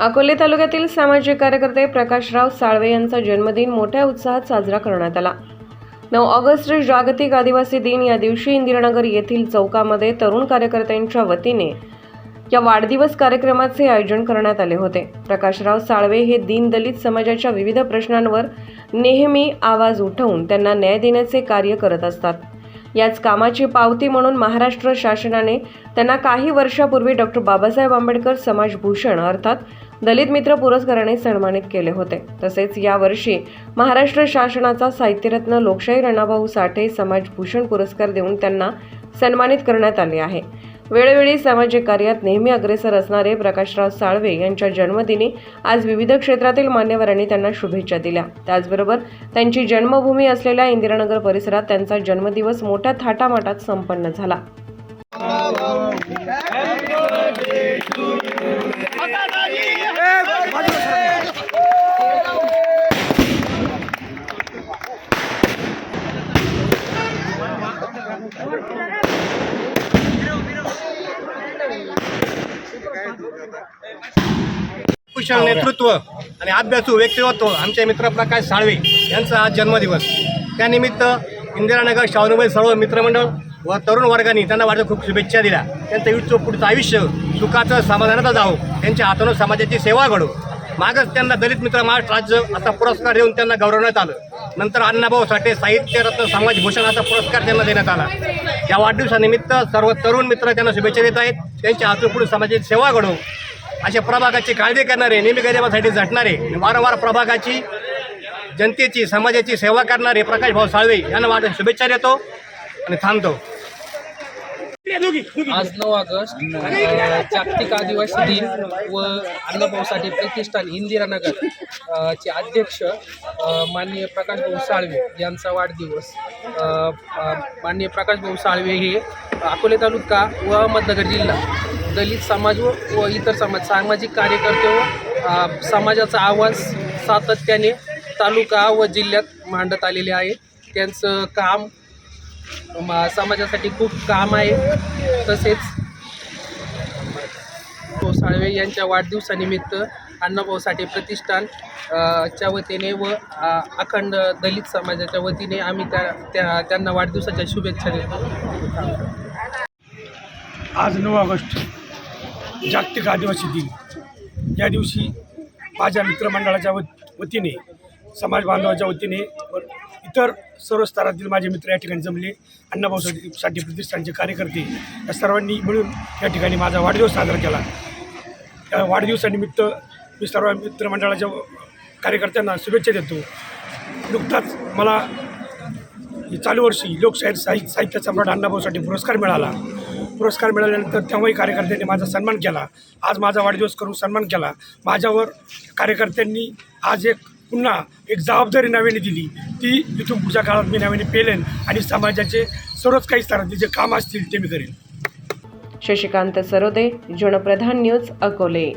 अकोले तालुक्यातील सामाजिक कार्यकर्ते प्रकाशराव साळवे यांचा जन्मदिन मोठ्या उत्साहात साजरा करण्यात आला. नऊ ऑगस्ट जागतिक आदिवासी दिन या दिवशी इंदिरानगर येथील चौकामध्ये तरुण कार्यकर्त्यांच्या वतीने या वाढदिवस कार्यक्रमाचे आयोजन करण्यात आले होते. प्रकाशराव साळवे हे दीनदलित समाजाच्या विविध प्रश्नांवर नेहमी आवाज उठवून त्यांना न्याय देण्याचे कार्य करत असतात. याच कामाची पावती म्हणून महाराष्ट्र शासनाने त्यांना काही वर्षापूर्वी डॉक्टर बाबासाहेब आंबेडकर समाजभूषण अर्थात दलित मित्र पुरस्काराने सन्मानित केले होते. तसेच यावर्षी महाराष्ट्र शासनाचा साहित्यरत्न लोकशाही रणाभाऊ साठे समाजभूषण पुरस्कार देऊन त्यांना सन्मानित करण्यात आले आहे. वेळोवेळी सामाजिक कार्यात नेहमी अग्रेसर असणारे प्रकाशराव साळवे यांच्या जन्मदिनी आज विविध क्षेत्रातील मान्यवरांनी त्यांना शुभेच्छा दिल्या. त्याचबरोबर त्यांची जन्मभूमी असलेल्या इंदिरानगर परिसरात त्यांचा जन्मदिवस मोठ्या थाटामाटात संपन्न झाला. कुशल नेतृत्व आणि अभ्यासू व्यक्तिमत्व आमचे मित्र प्रकाश साळवे यांचा आज जन्मदिवस. त्यानिमित्त इंदिरानगर शाहरुबाई सर्व मित्रमंडळ व तरुण वर्गाने त्यांना वाढत खूप शुभेच्छा दिल्या. त्यांचं युद्धचं पुढचं आयुष्य सुखाचं समाधानाचं जावो त्यांच्या हातानं समाजाची सेवा घडो. मागच त्यांना दलित मित्र महाराष्ट्र राज्य असा पुरस्कार देऊन त्यांना गौरवण्यात आलं. नंतर अण्णाभाऊ साठे साहित्यरत्न समाज भूषणाचा पुरस्कार त्यांना देण्यात आला. या वाढदिवसानिमित्त सर्व तरुण मित्र त्यांना शुभेच्छा देत आहेत. त्यांच्या हातून समाजाची सेवा घडो. अशा प्रभागाची काळजी करणारे नेहमी गरिबासाठी झटणारे आणि वारंवार प्रभागाची जनतेची समाजाची सेवा करणारे प्रकाश भाऊ साळवे यांना वाढ शुभेच्छा देतो आणि थांबतो. आज नऊ ऑगस्ट जागतिक आदिवासी दिन व अण्णाभाऊसाठी प्रतिष्ठान इंदिरानगर चे अध्यक्ष माननीय प्रकाशभाऊ साळवे यांचा वाढदिवस. माननीय प्रकाशभाऊ साळवे हे अकोले तालुका व अहमदनगर जिल्हा दलित समाज व इतर समाज सामाजिक कार्यकर्ते व समाजाचा आवाज सातत्याने तालुका व जिल्ह्यात मांडत आलेले आहे त्यांचं काम समाजासाठी खूप काम आहे. तसेच साळवे यांच्या वाढदिवसानिमित्त अण्णाभाऊ साठे प्रतिष्ठान च्या वतीने व अखंड दलित समाजाच्या वतीने आम्ही त्या त्या त्यांना वाढदिवसाच्या शुभेच्छा देतो. आज नऊ ऑगस्ट जागतिक आदिवासी दिन. या दिवशी माझ्या मित्रमंडळाच्या वतीने समाज बांधवाच्या वतीने इतर सर्व स्तरातील माझे मित्र या ठिकाणी जमले. अण्णाभाऊ साठी प्रतिष्ठानचे कार्यकर्ते या सर्वांनी मिळून या ठिकाणी माझा वाढदिवस साजरा केला. या वाढदिवसानिमित्त मी सर्व मित्रमंडळाच्या कार्यकर्त्यांना शुभेच्छा देतो. नुकताच मला चालू वर्षी लोकशाहीर साहित्य साहित्य सम्राट अण्णाभाऊसाठी पुरस्कार मिळाला. पुरस्कार मिळाल्यानंतर तेव्हाही कार्यकर्त्यांनी माझा सन्मान केला. आज माझा वाढदिवस करून सन्मान केला. माझ्यावर कार्यकर्त्यांनी आज एक पुन्हा एक जबाबदारी नव्याने दिली. ती इथून पुढच्या काळात मी नव्याने पेलेन आणि समाजाचे सर्वच काही स्तरातले जे काम असतील ते मी करेन. शशिकांत सरोदे जनप्रधान न्यूज अकोले.